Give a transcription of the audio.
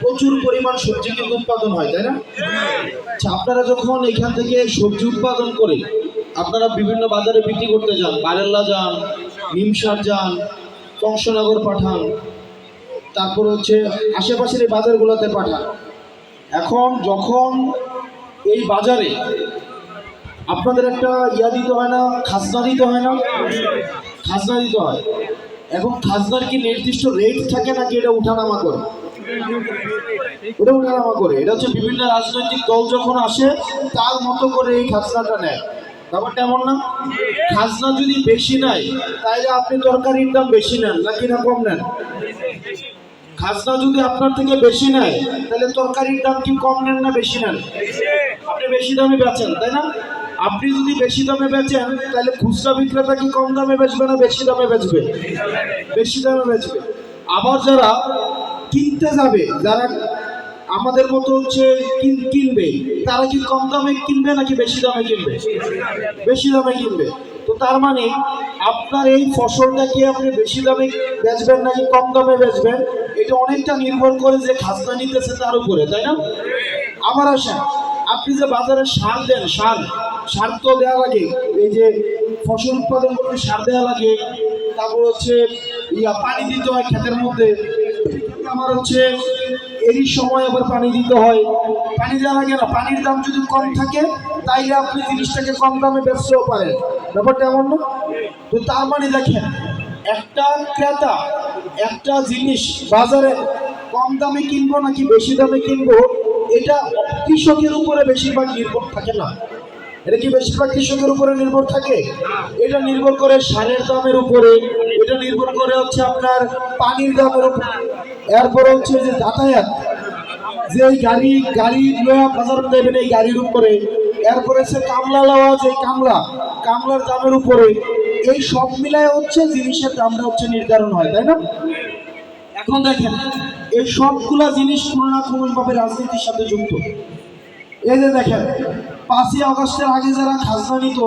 প্রচুর পরিমাণ সবজি কিন্তু উৎপাদন হয়, তাই না? আচ্ছা আপনারা যখন এখান থেকে সবজি উৎপাদন করে আপনারা বিভিন্ন বাজারে বিক্রি করতে যান, বারেল্লা যান, নিমসার যান কংসনগর পাঠান, তারপর হচ্ছে আশেপাশের এই বাজারগুলোতে পাঠান, এখন যখন এই বাজারে আপনাদের একটা ইয়া দিতে হয় না, খাজনা দিতে হয় না? খাজনা দিতে হয়। এখন খাজনার কি নির্দিষ্ট রেট থাকে নাকি এটা উঠানামা করে? ওটা উঠানামা করে। এটা হচ্ছে বিভিন্ন রাজনৈতিক দল যখন আসে, তার মতো করে এই খাজনাটা নেয়। ব্যাপারটা এমন না? খাজনা যদি বেশি নেয়, তাহলে আপনি তরকারির ইনকাম বেশি নেন নাকি না কম নেন? খাজনা যদি আপনার থেকে বেশি নেয়, তাহলে তরকারির দাম কি কম নেন না বেশি নেন? আপনি বেশি দামে বেচেন, তাই না? আপনি যদি বেশি দামে বেচেন, তাহলে খুচরা বিক্রেতা কি কম দামে বেচবে না বেশি দামে বেচবে? বেশি দামে বেচবে। আবার যারা কিনতে যাবে, যারা আমাদের মতো হচ্ছে কিন- কিনবে, তারা কি কম দামে কিনবে নাকি বেশি দামে কিনবে? বেশি দামে কিনবে। তো তার মানে আপনার এই ফসলটাকে আপনি বেশি দামে বেচবেন নাকি কম দামে বেচবেন? এটা অনেকটা নির্ভর করে যে খাজনা নিতেছে তার উপরে, তাই না? আবার আসেন আপনি যে বাজারে সার দেন, সার সার তো দেওয়া লাগে। এই যে ফসল উৎপাদন করতে সার দেওয়া লাগে, তারপর হচ্ছে ইয়া পানি দিতে হয় ক্ষেতের মধ্যে। আমার হচ্ছে এরই সময় আবার পানি দিতে হয়। পানি দেওয়া লাগে না, পানির দাম যদি কম থাকে, তাইলে আপনি জিনিসটাকে কম দামে বেচতেও পারেন ব্যাপারটা এমন না? তো তার মানে দেখেন, একটা ক্রেতা, একটা জিনিস বাজারে কম দামে কিনবো নাকি বেশি দামে কিনবো, এটা কৃষকের উপরে বেশিরভাগ নির্ভর থাকে না। এটা কি বেশিরভাগ কৃষকের উপরে নির্ভর থাকে? এটা নির্ভর করে সারের দামের উপরে, এটা নির্ভর করে হচ্ছে আপনার পানির দামের উপরে। এরপরে হচ্ছে যে যাতায়াত, যে গাড়ি গাড়ি লয়া বাজার দেবেন এই গাড়ির উপরে। এরপরে সে কামলা লওয়া যে কামলা, কামলার দামের উপরে। এই সব মিলায় হচ্ছে জিনিসের দামটা হচ্ছে নির্ধারণ হয়, তাই না? এখন দেখেন এই সবগুলা জিনিস কোনো রাজনীতির সাথে যুক্ত। এই যে দেখেন, পাঁচই আগস্টের আগে যারা খাজনা নিত